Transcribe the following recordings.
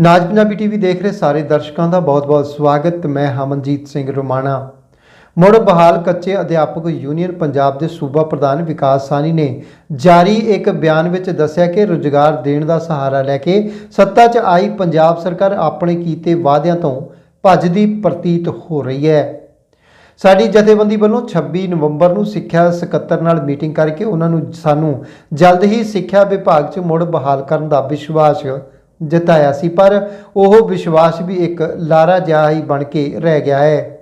ਨਾਜ Punjabi TV ਦੇਖ ਰਹੇ ਸਾਰੇ ਦਰਸ਼ਕਾਂ ਦਾ ਬਹੁਤ-ਬਹੁਤ ਸਵਾਗਤ। ਮੈਂ ਹਮਨਜੀਤ ਸਿੰਘ ਰੋਮਾਣਾ। ਮੁੜ ਬਹਾਲ ਕੱਚੇ ਅਧਿਆਪਕ ਯੂਨੀਅਨ ਪੰਜਾਬ ਦੇ ਸੂਬਾ ਪ੍ਰਧਾਨ ਵਿਕਾਸ ਸਾਨੀ ਨੇ ਜਾਰੀ ਇੱਕ ਬਿਆਨ ਵਿੱਚ ਦੱਸਿਆ ਕਿ ਰੁਜ਼ਗਾਰ ਦੇਣ ਦਾ ਸਹਾਰਾ ਲੈ ਕੇ ਸੱਤਾ 'ਚ ਆਈ ਪੰਜਾਬ ਸਰਕਾਰ ਆਪਣੇ ਕੀਤੇ ਵਾਅਦਿਆਂ ਤੋਂ ਭੱਜਦੀ ਪ੍ਰਤੀਤ ਹੋ ਰਹੀ ਹੈ। ਸਾਡੀ ਜਥੇਬੰਦੀ ਵੱਲੋਂ 26 ਨਵੰਬਰ ਨੂੰ ਸਿੱਖਿਆ ਸਕੱਤਰ ਨਾਲ ਮੀਟਿੰਗ ਕਰਕੇ ਉਹਨਾਂ ਨੂੰ ਸਾਨੂੰ ਜਲਦ ਹੀ ਸਿੱਖਿਆ ਵਿਭਾਗ 'ਚ ਮੁੜ ਬਹਾਲ ਕਰਨ ਦਾ ਵਿਸ਼ਵਾਸ ਜਤਾਇਆ ਸੀ, ਪਰ ਉਹ ਵਿਸ਼ਵਾਸ ਵੀ ਇੱਕ ਲਾਰਾ ਜਿਹਾ ਹੀ ਬਣ ਕੇ ਰਹਿ ਗਿਆ ਹੈ।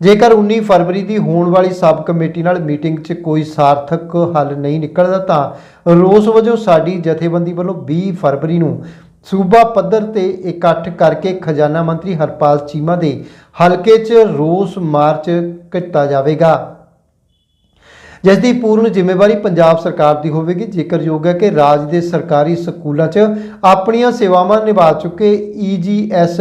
ਜੇਕਰ 19 ਫਰਵਰੀ ਦੀ ਹੋਣ ਵਾਲੀ ਸਬ ਕਮੇਟੀ ਨਾਲ ਮੀਟਿੰਗ 'ਚ ਕੋਈ ਸਾਰਥਕ ਹੱਲ ਨਹੀਂ ਨਿਕਲਦਾ, ਤਾਂ ਰੋਸ ਵਜੋਂ ਸਾਡੀ ਜਥੇਬੰਦੀ ਵੱਲੋਂ 20 ਫਰਵਰੀ ਨੂੰ ਸੂਬਾ ਪੱਧਰ ਤੇ ਇਕੱਠ ਕਰਕੇ ਖਜ਼ਾਨਾ ਮੰਤਰੀ ਹਰਪਾਲ ਚੀਮਾ ਦੇ ਹਲਕੇ 'ਚ ਰੋਸ ਮਾਰਚ ਕੀਤਾ ਜਾਵੇਗਾ। ਜਿਸ ਦੀ ਪੂਰਨ ਜ਼ਿੰਮੇਵਾਰੀ ਪੰਜਾਬ ਸਰਕਾਰ ਦੀ ਹੋਵੇਗੀ। ਜ਼ਿਕਰਯੋਗ ਹੈ ਕਿ ਰਾਜ ਦੇ ਸਰਕਾਰੀ ਸਕੂਲਾਂ 'ਚ ਆਪਣੀਆਂ ਸੇਵਾਵਾਂ ਨਿਭਾ ਚੁੱਕੇ E EGS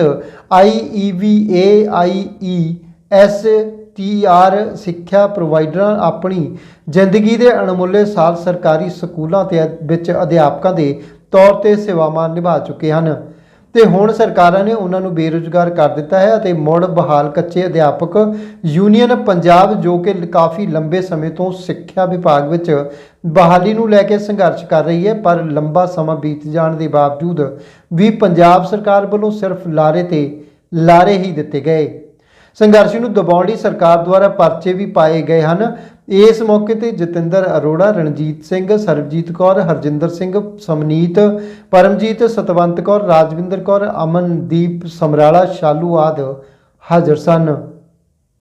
IEVA IE STR ਸਿੱਖਿਆ ਪ੍ਰੋਵਾਈਡਰਾਂ ਆਪਣੀ ਜ਼ਿੰਦਗੀ ਦੇ ਅਣਮੁੱਲੇ ਸਾਲ ਸਰਕਾਰੀ ਸਕੂਲਾਂ ਤੇ ਵਿੱਚ ਅਧਿਆਪਕਾਂ ਦੇ ਤੌਰ ਤੇ ਸੇਵਾਵਾਂ ਨਿਭਾ ਚੁੱਕੇ ਹਨ। ਤੇ ਹੁਣ ਸਰਕਾਰਾਂ ਨੇ ਉਹਨਾਂ ਨੂੰ ਬੇਰੁਜ਼ਗਾਰ ਕਰ ਦਿੱਤਾ ਹੈ ਅਤੇ ਮੁੜ ਬਹਾਲ ਕੱਚੇ ਅਧਿਆਪਕ ਯੂਨੀਅਨ ਪੰਜਾਬ ਜੋ ਕਿ ਕਾਫੀ ਲੰਬੇ ਸਮੇਂ ਤੋਂ ਸਿੱਖਿਆ ਵਿਭਾਗ ਵਿੱਚ ਬਹਾਲੀ ਨੂੰ ਲੈ ਕੇ ਸੰਘਰਸ਼ ਕਰ ਰਹੀ ਹੈ, ਪਰ ਲੰਬਾ ਸਮਾਂ ਬੀਤ ਜਾਣ ਦੇ ਬਾਵਜੂਦ ਵੀ ਪੰਜਾਬ ਸਰਕਾਰ ਵੱਲੋਂ ਸਿਰਫ ਲਾਰੇ ਤੇ ਲਾਰੇ ਹੀ ਦਿੱਤੇ ਗਏ। ਸੰਘਰਸ਼ ਨੂੰ ਦਬਾਉਣ ਲਈ ਸਰਕਾਰ ਦੁਆਰਾ ਪਰਚੇ ਵੀ ਪਾਏ ਗਏ ਹਨ। ਇਸ ਮੌਕੇ ਤੇ ਜਤਿੰਦਰ ਅਰੋੜਾ, ਰਣਜੀਤ ਸਿੰਘ, ਸਰਬਜੀਤ ਕੌਰ, ਹਰਜਿੰਦਰ ਸਿੰਘ, ਸਮਨੀਤ, ਪਰਮਜੀਤ, ਸਤਵੰਤ ਕੌਰ, ਰਾਜਵਿੰਦਰ ਕੌਰ, ਅਮਨਦੀਪ ਸਮਰਾਲਾ, ਸ਼ਾਲੂ ਆਦ ਹਾਜ਼ਰ ਸਨ।